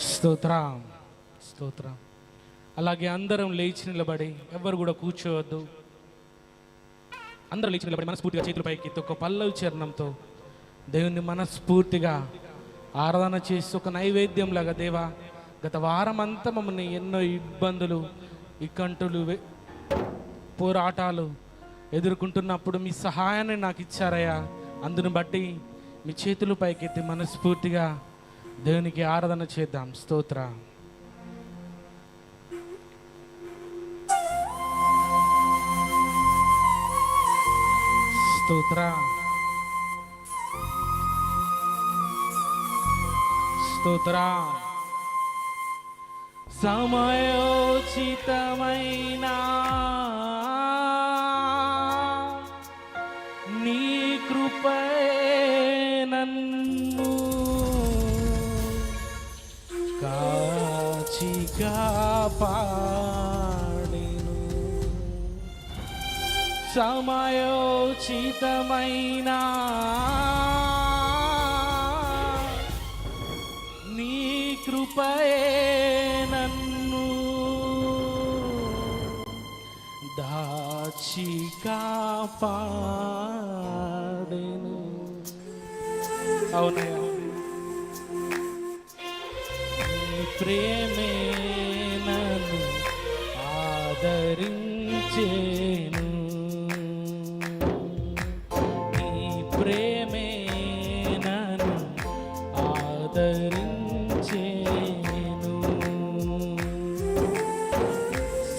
స్తోత్రం స్తోత్రం. అలాగే అందరం లేచి నిలబడి ఎవరు కూడా కూర్చోవద్దు. అందరూ లేచి నిలబడి మనస్ఫూర్తిగా చేతుల పైకి ఒక పల్లవి చరణంతో దేవుని మనస్ఫూర్తిగా ఆరాధన చేసి ఒక నైవేద్యం లాగా దేవా గత వారం అంతా మమ్మల్ని ఎన్నో ఇబ్బందులు ఇక్కంటులు పోరాటాలు ఎదుర్కొంటున్నప్పుడు మీ సహాయాన్ని నాకు ఇచ్చారయ్యా. అందును బట్టి మీ చేతులు పైకెత్తి మనస్ఫూర్తిగా దేవునికి ఆరాధన చేద్దాం. స్తోత్ర. స్తోత్ర. స్తోత్ర. సమయోచితమైన కాచి సమయోచితమైన నీ కృపయే నన్ను దాచి కాపాడేను. అవునయ్యా. ప్రేమే చేను. నీ ప్రేమే నన్ను ఆదరించేను.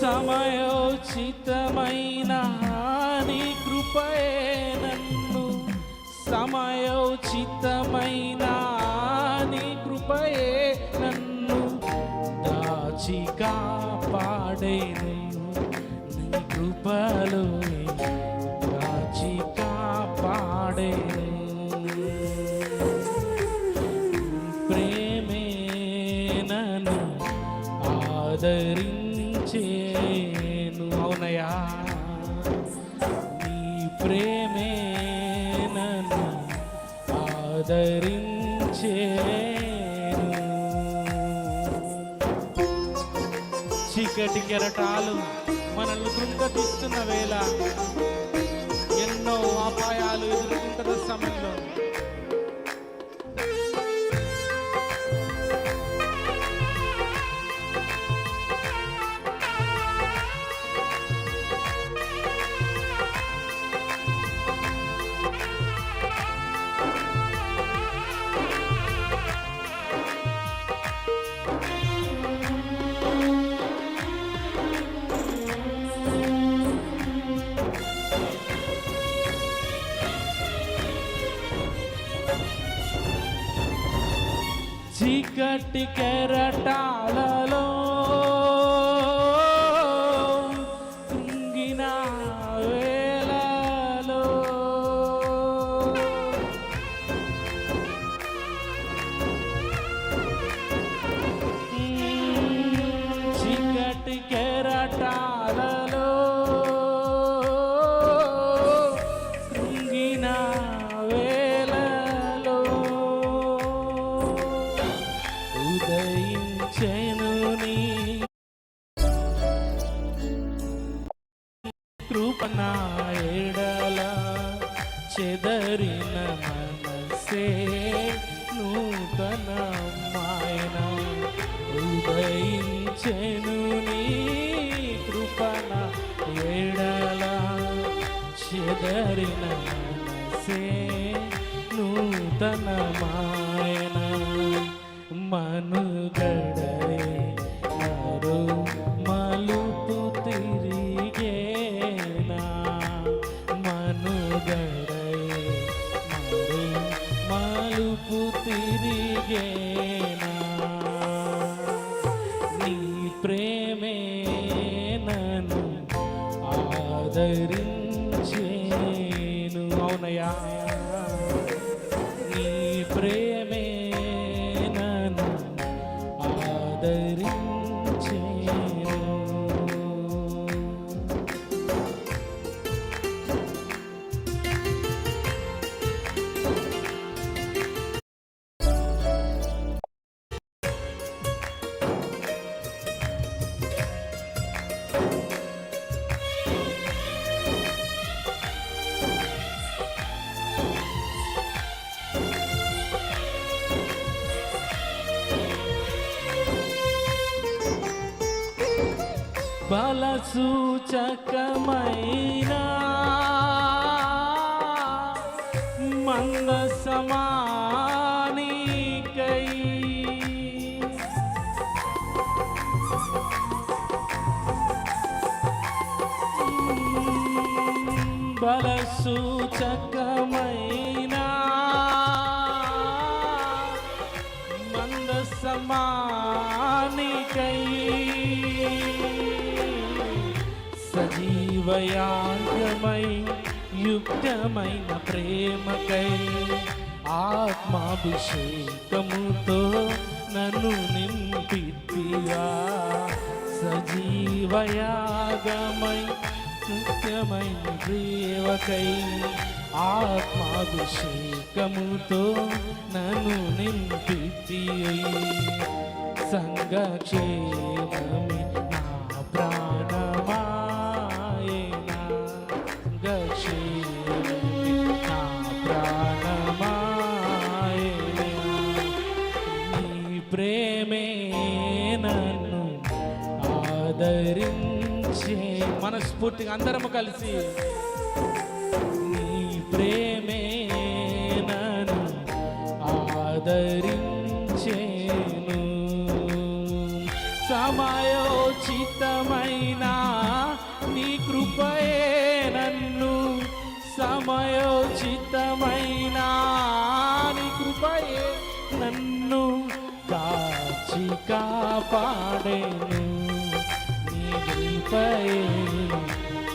సమయోచితమైన నీ కృపయే నన్ను. సమయోచితమైన కృపలో దాచి కాపాడేను ప్రేమే నన్ను ఆదరించేను. అవునయా నీ ప్రేమే నన్ను ఆదరించేను. చీకటి కెరటాలు మనల్ని కృంగతీస్తున్న వేళ ఎన్నో అపాయాలు ఎదుర్కొంటున్న సమయంలో గట్టి కెరటాలలో కృపణ ఎడల చెదరిన మనసే నూతన మాయన ఉదయించెను నీ కృపణ ఎడల చెదరిన మనసే నూతన మాయన మనుగడై మరో మలుపు ఆదరించేను నీ ప్రేమే బల సూచకమైన మంద సమానికై బల సజీవయాగమై యుక్తమైన ప్రేమకై ఆత్మాభిషేకముతో నన్ను నింపితివా సజీవయాగమై నిత్యమైన ప్రేమకై ఆత్మాభిషేకముతో నన్ను నింపితి సంగక్షేమమే ధరించి మనస్ఫూర్తిగా అందరము కలిసి నీ ప్రేమే నన్ను ఆదరించేను. సమయోచితమైన నీ కృపయే నన్ను సమయోచితమైన నీ కృపయే నన్ను కాచి కాపాడేను. నీ కృపయే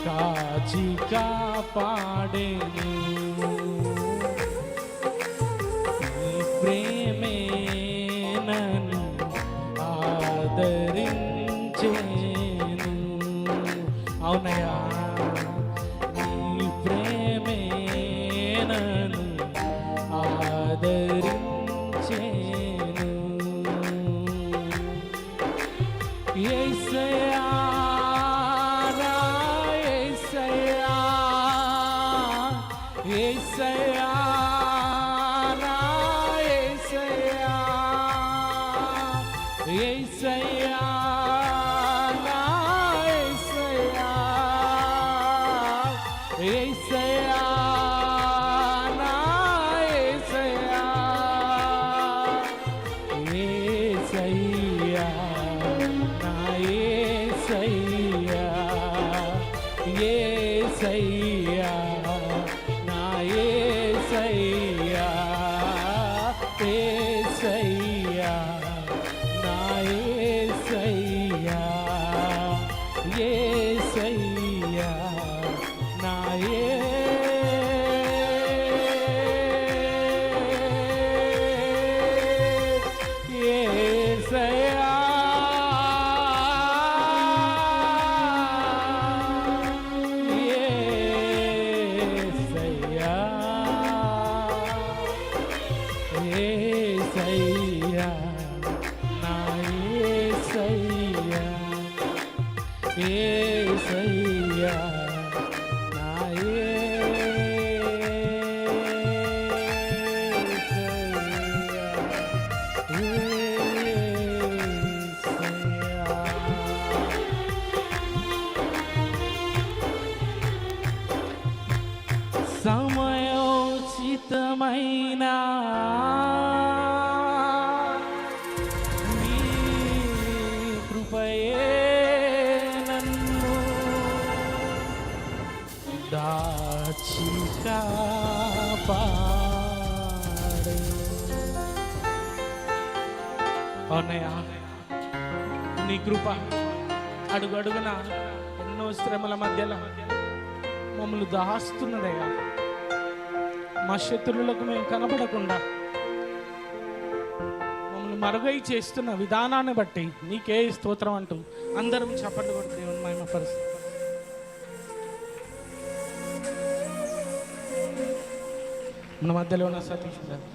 కాచి కాపాడేను నీ ప్రేమే నన్ను ఆదరించేను. అవునయ్యా నీ ప్రేమే నన్ను ఆదరించేను. యేసయ్యా say. E... దాచి కాపాడే అవునయ్యా నీ కృప అడుగడుగున ఎన్నో శ్రమల మధ్యలో మమ్మల్ని దాస్తున్నదయ్యా. మా శత్రువులకు మేము కనబడకుండా మమ్మల్ని మరుగై చేస్తున్న విధానాన్ని బట్టి నీకే స్తోత్రం అంటూ అందరం చెప్పండి కూడా దేవుని మహిమ పరిస్థితి మన మధ్యలో ఉన్న సతీష్ గారు